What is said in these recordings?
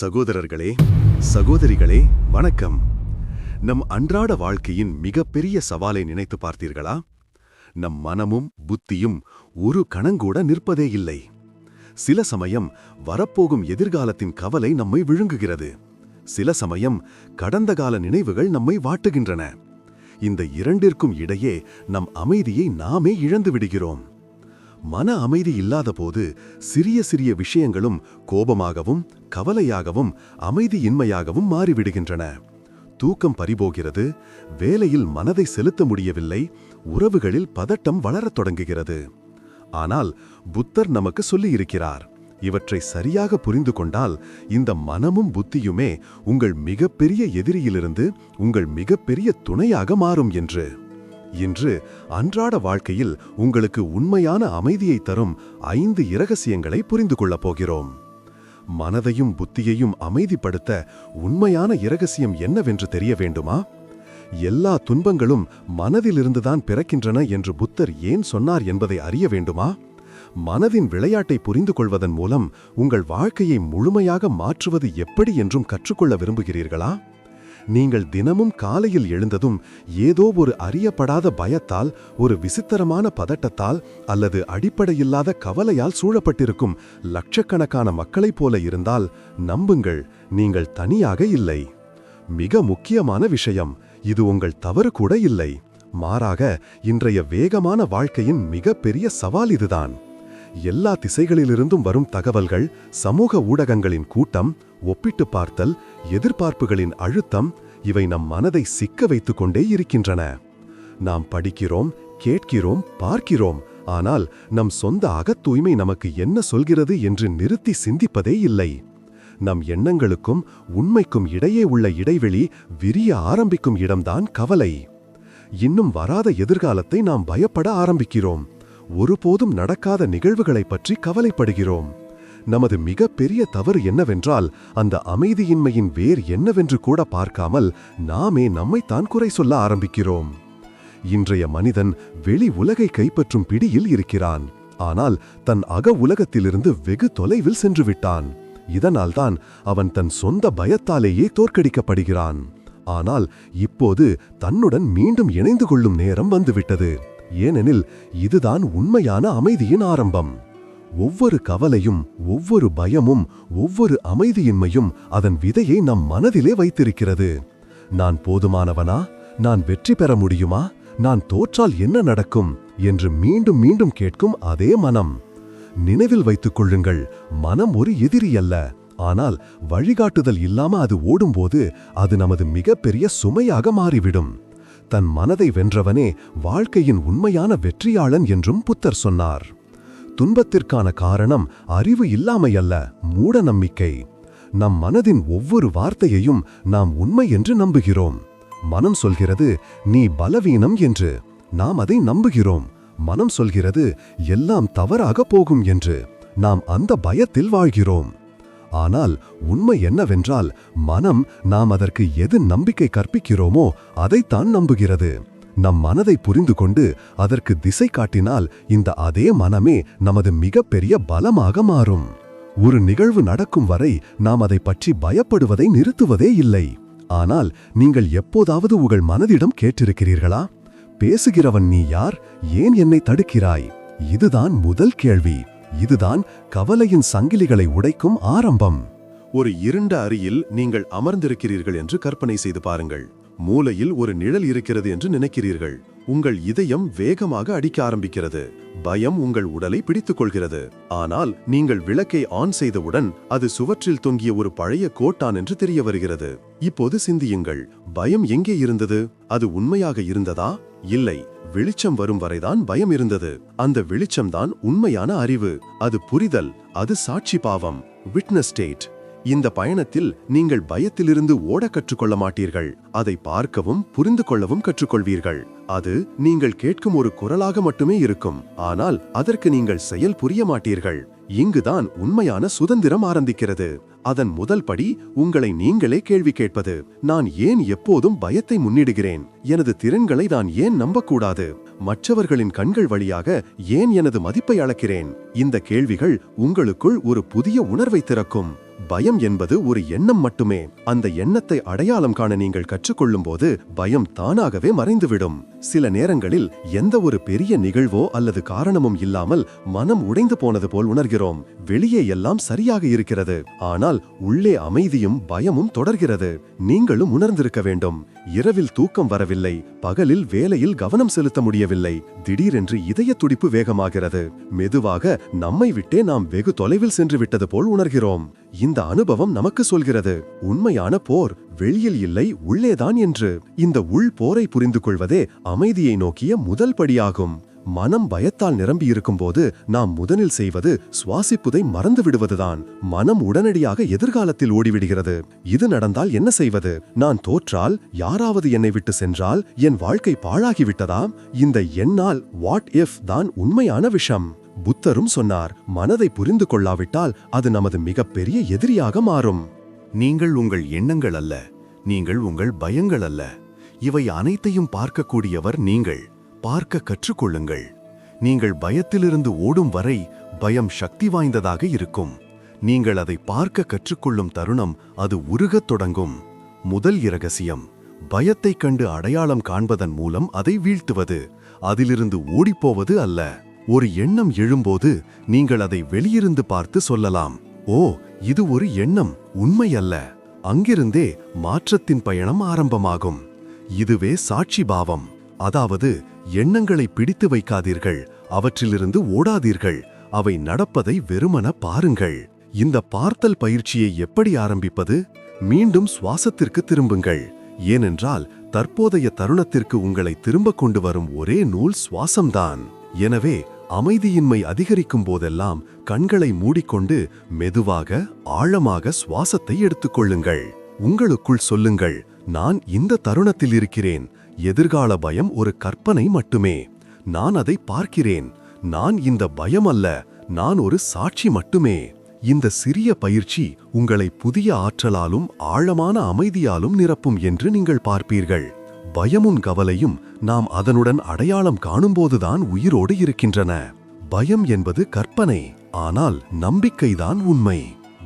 சகோதரர்களே சகோதரிகளே வணக்கம். நம் அன்றாட வாழ்க்கையின் மிகப்பெரிய சவாலை நினைத்து பார்த்தீர்களா? நம் மனமும் புத்தியும் ஒரு கணங்கூட நிற்பதே இல்லை. சில சமயம் வரப்போகும் எதிர்காலத்தின் கவலை நம்மை விழுங்குகிறது. சில சமயம் கடந்த கால நினைவுகள் நம்மை வாட்டுகின்றன. இந்த இரண்டிற்கும் இடையே நம் அமைதியை நாமே இழந்து விடுகிறோம். மன அமைதி இல்லாதபோது சிறிய சிறிய விஷயங்களும் கோபமாகவும் கவலையாகவும் அமைதியின்மையாகவும் மாறிவிடுகின்றன. தூக்கம் பறிபோகிறது வேலையில் மனதை செலுத்த முடியவில்லை உறவுகளில் பதட்டம் வளரத் தொடங்குகிறது. ஆனால் புத்தர் நமக்கு சொல்லியிருக்கிறார் இவற்றை சரியாக புரிந்து கொண்டால் இந்த மனமும் புத்தியுமே உங்கள் மிகப்பெரிய எதிரியிலிருந்து உங்கள் மிகப்பெரிய துணையாக மாறும் என்று. இன்று அன்றாட வாழ்க்கையில் உங்களுக்கு உண்மையான அமைதியை தரும் ஐந்து இரகசியங்களை புரிந்து கொள்ளப் போகிறோம். மனதையும் புத்தியையும் அமைதிப்படுத்த உண்மையான இரகசியம் என்னவென்று தெரிய வேண்டுமா? எல்லா துன்பங்களும் மனதிலிருந்துதான் பிறக்கின்றன என்று புத்தர் ஏன் சொன்னார் என்பதை அறிய வேண்டுமா? மனதின் விளையாட்டை புரிந்து கொள்வதன் மூலம் உங்கள் வாழ்க்கையை முழுமையாக மாற்றுவது எப்படி என்றும் கற்றுக்கொள்ள விரும்புகிறீர்களா? நீங்கள் தினமும் காலையில் எழுந்ததும் ஏதோ ஒரு அறியப்படாத பயத்தால் ஒரு விசித்திரமான பதட்டத்தால் அல்லது அடிப்படையில்லாத கவலையால் சூழப்பட்டிருக்கும் லட்சக்கணக்கான மக்களைப் போல இருந்தால் நம்புங்கள் நீங்கள் தனியாக இல்லை. மிக முக்கியமான விஷயம் இது உங்கள் தவறு கூட இல்லை. மாறாக இன்றைய வேகமான வாழ்க்கையின் மிகப்பெரிய சவால் இதுதான். எல்லா திசைகளிலிருந்தும் வரும் தகவல்கள் சமூக ஊடகங்களின் கூட்டம் ஒப்பிட்டு பார்த்தல் எதிர்பார்ப்புகளின் அழுத்தம் இவை நம் மனதை சிக்க வைத்துக் கொண்டே இருக்கின்றன. நாம் படிக்கிறோம் கேட்கிறோம் பார்க்கிறோம் ஆனால் நம் சொந்த அகத்தூய்மை நமக்கு என்ன சொல்கிறது என்று நிறுத்தி சிந்திப்பதே இல்லை. நம் எண்ணங்களுக்கும் உண்மைக்கும் இடையே உள்ள இடைவெளி விரிய ஆரம்பிக்கும் இடம்தான் கவலை. இன்னும் வராத எதிர்காலத்தை நாம் பயப்பட ஆரம்பிக்கிறோம். ஒருபோதும் நடக்காத நிகழ்வுகளைப் பற்றி கவலைப்படுகிறோம். நமது மிக பெரிய தவறு என்னவென்றால் அந்த அமைதியின்மையின் வேர் என்னவென்று கூட பார்க்காமல் நாமே நம்மைத்தான் குறை சொல்ல ஆரம்பிக்கிறோம். இன்றைய மனிதன் வெளி உலகை கைப்பற்றும் பிடியில் இருக்கிறான். ஆனால் தன் அக உலகத்திலிருந்து வெகு தொலைவில் சென்று விட்டான். இதனால்தான் அவன் தன் சொந்த பயத்தாலேயே தோற்கடிக்கப்படுகிறான். ஆனால் இப்போது தன்னுடன் மீண்டும் இணைந்து கொள்ளும் நேரம் வந்துவிட்டது. ஏனெனில் இதுதான் உண்மையான அமைதியின் ஆரம்பம். ஒவ்வொரு கவலையும் ஒவ்வொரு பயமும் ஒவ்வொரு அமைதியின்மையும் அதன் விதையை நம் மனதிலே வைத்திருக்கிறது. நான் போதுமானவனா? நான் வெற்றி பெற முடியுமா? நான் தோற்றால் என்ன நடக்கும்? என்று மீண்டும் மீண்டும் கேட்கும் அதே மனம். நினைவில் வைத்துக் கொள்ளுங்கள் மனம் ஒரு எதிரி அல்ல. ஆனால் வழிகாட்டுதல் இல்லாம அது ஓடும்போது அது நமது மிகப்பெரிய சுமையாக மாறிவிடும். தன் மனதை வென்றவனே வாழ்க்கையின் உண்மையான வெற்றியாளன் என்றும் புத்தர் சொன்னார். துன்பத்திற்கான காரணம் அறிவு இல்லாமையல்ல மூட நம்பிக்கை நம் மனதின் ஒவ்வொரு வார்த்தையையும் நாம் உண்மை என்று நம்புகிறோம். மனம் சொல்கிறது நீ பலவீனம் என்று. நாம் அதை நம்புகிறோம். மனம் சொல்கிறது எல்லாம் தவறாக போகும் என்று. நாம் அந்த பயத்தில் வாழ்கிறோம். ஆனால் உண்மை என்னவென்றால் மனம் நாம் அதற்கு எது நம்பிக்கை கற்பிக்கிறோமோ அதைத்தான் நம்புகிறது. நம் மனதை புரிந்து கொண்டு அதற்கு திசை காட்டினால் இந்த அதே மனமே நமது மிகப்பெரிய பலமாக மாறும். ஒரு நிகழ்வு நடக்கும் வரை நாம் அதை பற்றி பயப்படுவதை நிறுத்துவதே இல்லை. ஆனால் நீங்கள் எப்போதாவது உங்கள் மனதிடம் கேட்டிருக்கிறீர்களா? பேசுகிறவன் நீ யார்? ஏன் என்னை தடுக்கிறாய்? இதுதான் முதல் கேள்வி. இதுதான் கவலையின் சங்கிலிகளை உடைக்கும் ஆரம்பம். ஒரு இருண்ட அறையில் நீங்கள் அமர்ந்திருக்கிறீர்கள் என்று கற்பனை செய்து பாருங்கள். மூலையில் ஒரு நிழல் இருக்கிறது என்று நினைக்கிறீர்கள். உங்கள் இதயம் வேகமாக அடிக்க ஆரம்பிக்கிறது. பயம் உங்கள் உடலை பிடித்துக் கொள்கிறது ஆனால் நீங்கள் விளக்கை ஆன் செய்தவுடன் அது சுவற்றில் தொங்கிய ஒரு பழைய கோட்டான் என்று தெரிய வருகிறது. இப்போது சிந்தியுங்கள். பயம் எங்கே இருந்தது? அது உண்மையாக இருந்ததா? இல்லை வெளிச்சம் வரும் வரைதான் பயம் இருந்தது. அந்த வெளிச்சம்தான் உண்மையான அறிவு. அது புரிதல் அது சாட்சி பாவம். விட்னஸ் ஸ்டேட் இந்த பயணத்தில் நீங்கள் பயத்திலிருந்து ஓட கற்றுக்கொள்ள மாட்டீர்கள். அதை பார்க்கவும் புரிந்து கொள்ளவும் கற்றுக்கொள்வீர்கள். அது நீங்கள் கேட்கும் ஒரு குரலாக மட்டுமே இருக்கும். ஆனால் அதற்கு நீங்கள் செயல் புரிய மாட்டீர்கள். இங்குதான் உண்மையான சுதந்திரம் ஆரம்பிக்கிறது. அதன் முதல் படி உங்களை நீங்களே கேள்வி கேட்பது. நான் ஏன் எப்போதும் பயத்தை முன்னிடுகிறேன்? எனது திறன்களை நான் ஏன் நம்பக்கூடாது? மற்றவர்களின் கண்கள் வழியாக ஏன் எனது மதிப்பை அளக்கிறேன்? இந்த கேள்விகள் உங்களுக்குள் ஒரு புதிய உணர்வை திறக்கும். பயம் என்பது ஒரு எண்ணம் மட்டுமே. அந்த எண்ணத்தை அடையாளம் காண நீங்கள் கற்றுக்கொள்ளும் போது பயம் தானாகவே மறைந்துவிடும். சில நேரங்களில் எந்த ஒரு பெரிய நிகழ்வோ அல்லது காரணமும் இல்லாமல் மனம் உடைந்து போனது போல் உணர்கிறோம். வெளியே எல்லாம் சரியாக இருக்கிறது. ஆனால் உள்ளே அமைதியும் பயமும் தொடர்கிறது. நீங்களும் உணர்ந்திருக்க வேண்டும். இரவில் தூக்கம் வரவில்லை. பகலில் வேலையில் கவனம் செலுத்த முடியவில்லை. திடீரென்று இதய துடிப்பு வேகமாகிறது. மெதுவாக நம்மை விட்டே நாம் வெகு தொலைவில் சென்று விட்டது போல் உணர்கிறோம். இந்த அனுபவம் நமக்கு சொல்கிறது உண்மையான போர் வெளியில் இல்லை உள்ளேதான் என்று. இந்த உள் போரை புரிந்து கொள்வதே அமைதியை நோக்கிய முதல் படியாகும். மனம் பயத்தால் நிரம்பியிருக்கும் போது நாம் முதலில் செய்வது சுவாசிப்புதை மறந்து விடுவதுதான் மனம் உடனடியாக எதிர்காலத்தில் ஓடிவிடுகிறது. இது நடந்தால் என்ன செய்வது? நான் தோற்றால் யாராவது என்னை விட்டு சென்றால் என் வாழ்க்கை பாழாகிவிட்டதா? இந்த எண்ணால் வாட் இஃப் தான் உண்மையான விஷம். புத்தரும் சொன்னார் மனதை புரிந்து கொள்ளாவிட்டால் அது நமது மிகப்பெரிய எதிரியாக மாறும். நீங்கள் உங்கள் எண்ணங்கள் அல்ல நீங்கள் உங்கள் பயங்கள் அல்ல. இவை அனைத்தையும் பார்க்கக்கூடியவர் நீங்கள். பார்க்க கற்றுக்கொள்ளுங்கள். நீங்கள் பயத்திலிருந்து ஓடும் வரை பயம் சக்தி வாய்ந்ததாக இருக்கும். நீங்கள் அதை பார்க்க கற்றுக்கொள்ளும் தருணம் அது உருகத் தொடங்கும். முதல் இரகசியம் பயத்தைக் கண்டு அடையாளம் காண்பதன் மூலம் அதை வீழ்த்துவது. அதிலிருந்து ஓடிப்போவது அல்ல. ஒரு எண்ணம் எழும்போது நீங்கள் அதை வெளியிருந்து பார்த்து சொல்லலாம். ஓ இது ஒரு எண்ணம் உண்மை அல்ல. அங்கிருந்தே மாற்றத்தின் பயணம் ஆரம்பமாகும். இதுவே சாட்சி பாவம். அதாவது எண்ணங்களை பிடித்து வைக்காதீர்கள் அவற்றிலிருந்து ஓடாதீர்கள் அவை நடப்பதை வெறுமன பாருங்கள். இந்த பார்த்தல் பயிற்சியை எப்படி ஆரம்பிப்பது? மீண்டும் சுவாசத்திற்கு திரும்புங்கள். ஏனென்றால் தற்போதைய தருணத்திற்கு உங்களை திரும்ப கொண்டு வரும் ஒரே நூல் சுவாசம்தான். எனவே அமைதியின்மை அதிகரிக்கும் போதெல்லாம் கண்களை மூடிக்கொண்டு மெதுவாக ஆழமாக சுவாசத்தை எடுத்துக்கொள்ளுங்கள். உங்களுக்குள் சொல்லுங்கள் நான் இந்த தருணத்தில் இருக்கிறேன் எதிர்கால பயம் ஒரு கற்பனை மட்டுமே. நான் அதை பார்க்கிறேன். நான் இந்த பயம் அல்ல நான் ஒரு சாட்சி மட்டுமே. இந்த சிறிய பயிற்சி உங்களை புதிய ஆற்றலாலும் ஆழமான அமைதியாலும் நிரப்பும் என்று நீங்கள் பார்ப்பீர்கள். பயமும் கவலையும் நாம் அதனுடன் அடையாளம் காணும்போதுதான் உயிரோடு இருக்கின்றன. பயம் என்பது கற்பனை ஆனால் நம்பிக்கைதான் உண்மை.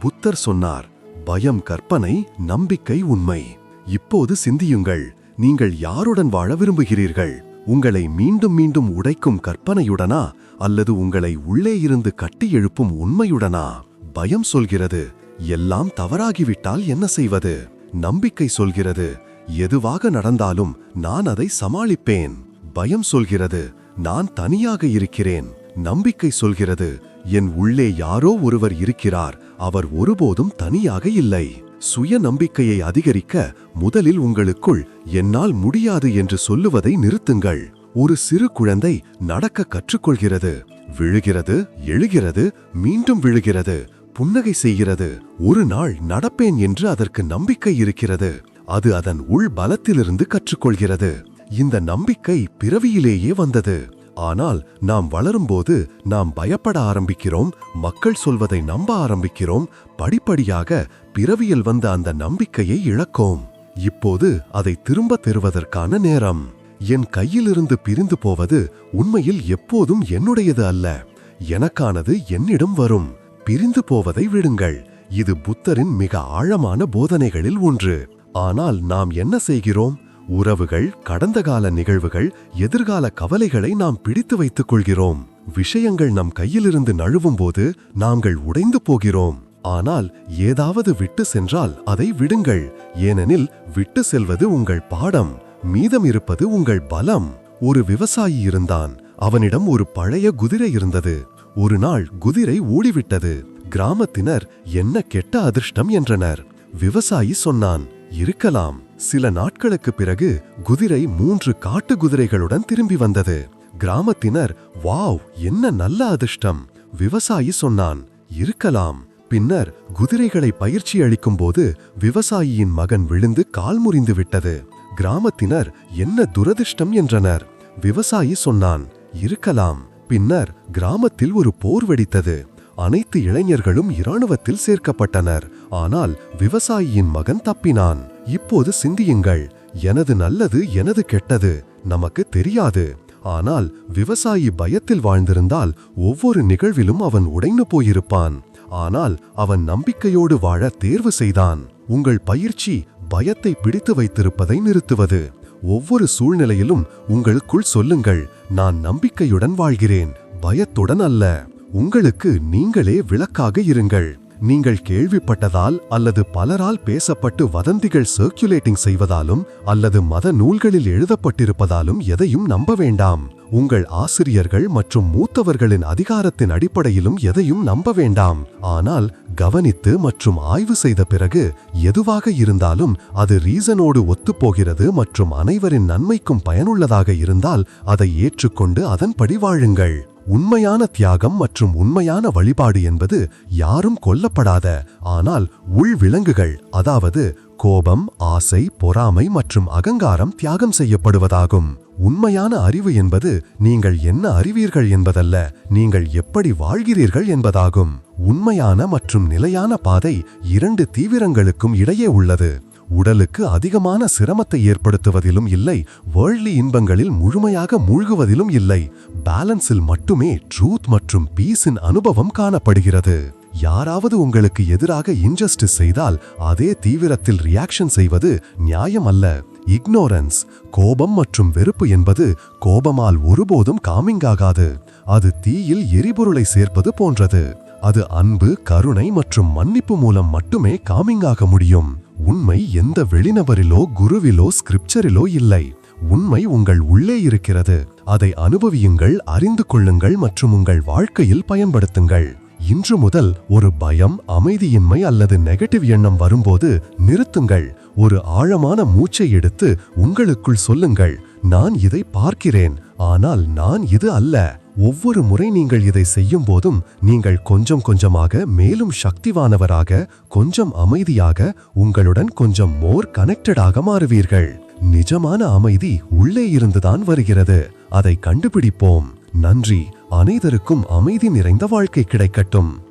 புத்தர் சொன்னார் பயம் கற்பனை நம்பிக்கை உண்மை. இப்போது சிந்தியுங்கள் நீங்கள் யாருடன் வாழ விரும்புகிறீர்கள்? உங்களை மீண்டும் மீண்டும் உடைக்கும் கற்பனையுடனா? அல்லது உங்களை உள்ளே இருந்து கட்டி எழுப்பும் உண்மையுடனா? பயம் சொல்கிறது. எல்லாம் தவறாகிவிட்டால் என்ன செய்வது? நம்பிக்கை சொல்கிறது. எதுவாக நடந்தாலும் நான் அதை சமாளிப்பேன். பயம் சொல்கிறது. நான் தனியாக இருக்கிறேன். நம்பிக்கை சொல்கிறது. என் உள்ளே யாரோ ஒருவர் இருக்கிறார். அவர் ஒருபோதும் தனியாக இல்லை. சுய நம்பிக்கையை அதிகரிக்க முதலில் உங்களுக்குள் என்னால் முடியாது என்று சொல்லுவதை நிறுத்துங்கள். ஒரு சிறு குழந்தை நடக்க கற்றுக்கொள்கிறது. விழுகிறது எழுகிறது மீண்டும் விழுகிறது புன்னகை செய்கிறது. ஒரு நாள் நடப்பேன் என்று அதற்கு நம்பிக்கை இருக்கிறது. அது அதன் உள் பலத்திலிருந்து கற்றுக்கொள்கிறது. இந்த நம்பிக்கை பிறவியிலேயே வந்தது. ஆனால் நாம் வளரும்போது நாம் பயப்பட ஆரம்பிக்கிறோம் மக்கள் சொல்வதை நம்ப ஆரம்பிக்கிறோம் படிப்படியாக பிறவியில் வந்த அந்த நம்பிக்கையை இழக்கோம். இப்போது அதை திரும்ப பெறுவதற்கான நேரம். என் கையிலிருந்து பிரிந்து போவது உண்மையில் எப்போதும் என்னுடையது அல்ல. எனக்கானது என்னிடம் வரும். பிரிந்து போவதை விடுங்கள். இது புத்தரின் மிக ஆழமான போதனைகளில் ஒன்று. ஆனால் நாம் என்ன செய்கிறோம்? உறவுகள் கடந்த கால நிகழ்வுகள் எதிர்கால கவலைகளை நாம் பிடித்து வைத்துக் கொள்கிறோம். விஷயங்கள் நம் கையிலிருந்து நழுவும் போது நாங்கள் உடைந்து போகிறோம். ஆனால் ஏதாவது விட்டு சென்றால் அதை விடுங்கள். ஏனெனில் விட்டு செல்வது உங்கள் பாடம் மீதம் இருப்பது உங்கள் பலம். ஒரு விவசாயி இருந்தான் அவனிடம் ஒரு பழைய குதிரை இருந்தது. ஒரு நாள் குதிரை ஓடிவிட்டது. கிராமத்தினர் என்ன கெட்ட அதிர்ஷ்டம் என்றனர். விவசாயி சொன்னான் இருக்கலாம். சில நாட்களுக்கு பிறகு குதிரை மூன்று காட்டு குதிரைகளுடன் திரும்பி வந்தது. கிராமத்தினர் வாவ் என்ன நல்ல அதிர்ஷ்டம்! விவசாயி சொன்னான். இருக்கலாம். பின்னர் குதிரைகளை பயிற்சி அளிக்கும் போது விவசாயியின் மகன் விழுந்து கால் முறிந்து விட்டது. கிராமத்தினர் என்ன துரதிர்ஷ்டம்! என்றனர். விவசாயி சொன்னான். இருக்கலாம். பின்னர் கிராமத்தில் ஒரு போர் வெடித்தது. அனைத்து இளைஞர்களும் இராணுவத்தில் சேர்க்கப்பட்டனர். ஆனால் விவசாயியின் மகன் தப்பினான். இப்போது சிந்தியுங்கள். எனது நல்லது எனது கெட்டது நமக்கு தெரியாது. ஆனால் விவசாயி பயத்தில் வாழ்ந்திருந்தால் ஒவ்வொரு நிகழ்விலும் அவன் உடைந்து போயிருப்பான். ஆனால் அவன் நம்பிக்கையோடு வாழ தேர்வு செய்தான். உங்கள் பயிற்சி பயத்தை பிடித்து வைத்திருப்பதை நிறுத்துவது. ஒவ்வொரு சூழ்நிலையிலும் உங்களுக்குள் சொல்லுங்கள். நான் நம்பிக்கையுடன் வாழ்கிறேன். பயத்துடன் அல்ல. உங்களுக்கு நீங்களே விளக்காக இருங்கள். நீங்கள் கேள்விப்பட்டதால் அல்லது பலரால் பேசப்பட்டு வதந்திகள் சர்க்குலேட்டிங் செய்வதாலும் அல்லது மத நூல்களில் எழுதப்பட்டிருப்பதாலும் எதையும் நம்ப வேண்டாம். உங்கள் ஆசிரியர்கள் மற்றும் மூத்தவர்களின் அதிகாரத்தின் அடிப்படையிலும் எதையும் நம்ப வேண்டாம். ஆனால் கவனித்து மற்றும் ஆய்வு செய்த பிறகு எதுவாக இருந்தாலும் அது ரீசனோடு ஒத்துப்போகிறது மற்றும் அனைவரின் நன்மைக்கும் பயனுள்ளதாக இருந்தால் அதை ஏற்றுக்கொண்டு அதன்படி வாழுங்கள். உண்மையான தியாகம் மற்றும் உண்மையான வழிபாடு என்பது யாரும் கொல்லப்படாத ஆனால் உள் விலங்குகள் அதாவது கோபம் ஆசை பொறாமை மற்றும் அகங்காரம் தியாகம் செய்யப்படுவதாகும். உண்மையான அறிவு என்பது நீங்கள் என்ன அறிவீர்கள் என்பதல்ல நீங்கள் எப்படி வாழ்கிறீர்கள் என்பதாகும். உண்மையான மற்றும் நிலையான பாதை இரண்டு தீவிரங்களுக்கும் இடையே உள்ளது. உடலுக்கு அதிகமான சிரமத்தை ஏற்படுத்துவதிலும் இல்லை வேர்ல்ட்லி இன்பங்களில் முழுமையாக மூழ்குவதிலும் இல்லை. பேலன்ஸில் மட்டுமே ட்ரூத் மற்றும் பீஸின் அனுபவம் காணப்படுகிறது. யாராவது உங்களுக்கு எதிராக இன்ஜஸ்டிஸ் செய்தால் அதே தீவிரத்தில் ரியாக்ஷன் செய்வது நியாயம் அல்ல. இக்னோரன்ஸ் கோபம் மற்றும் வெறுப்பு என்பது கோபமால் ஒருபோதும் காமிங் ஆகாது அது தீயில் எரிபொருளை சேர்ப்பது போன்றது. அது அன்பு கருணை மற்றும் மன்னிப்பு மூலம் மட்டுமே காமிங் ஆக முடியும். உண்மை எந்த வெளிநபரிலோ குருவிலோ ஸ்கிரிப்சரிலோ இல்லை. உண்மை உங்கள் உள்ளே இருக்கிறது. அதை அனுபவியுங்கள் அறிந்து கொள்ளுங்கள் மற்றும் உங்கள் வாழ்க்கையில் பயன்படுத்துங்கள். இன்று முதல் ஒரு பயம் அமைதியின்மை அல்லது நெகட்டிவ் எண்ணம் வரும்போது நிறுத்துங்கள். ஒரு ஆழமான மூச்சை எடுத்து உங்களுக்குள் சொல்லுங்கள். நான் இதை பார்க்கிறேன். ஆனால் நான் இது அல்ல. ஒவ்வொரு முறை நீங்கள் இதை செய்யும் போதும் நீங்கள் கொஞ்சம் கொஞ்சமாக மேலும் சக்திவானவராக கொஞ்சம் அமைதியாக உங்களுடன் கொஞ்சம் மோர் கனெக்டடாக மாறுவீர்கள். நிஜமான அமைதி உள்ளே இருந்துதான் வருகிறது. அதை கண்டுபிடிப்போம். நன்றி. அனைவருக்கும் அமைதி நிறைந்த வாழ்க்கை கிடைக்கட்டும்.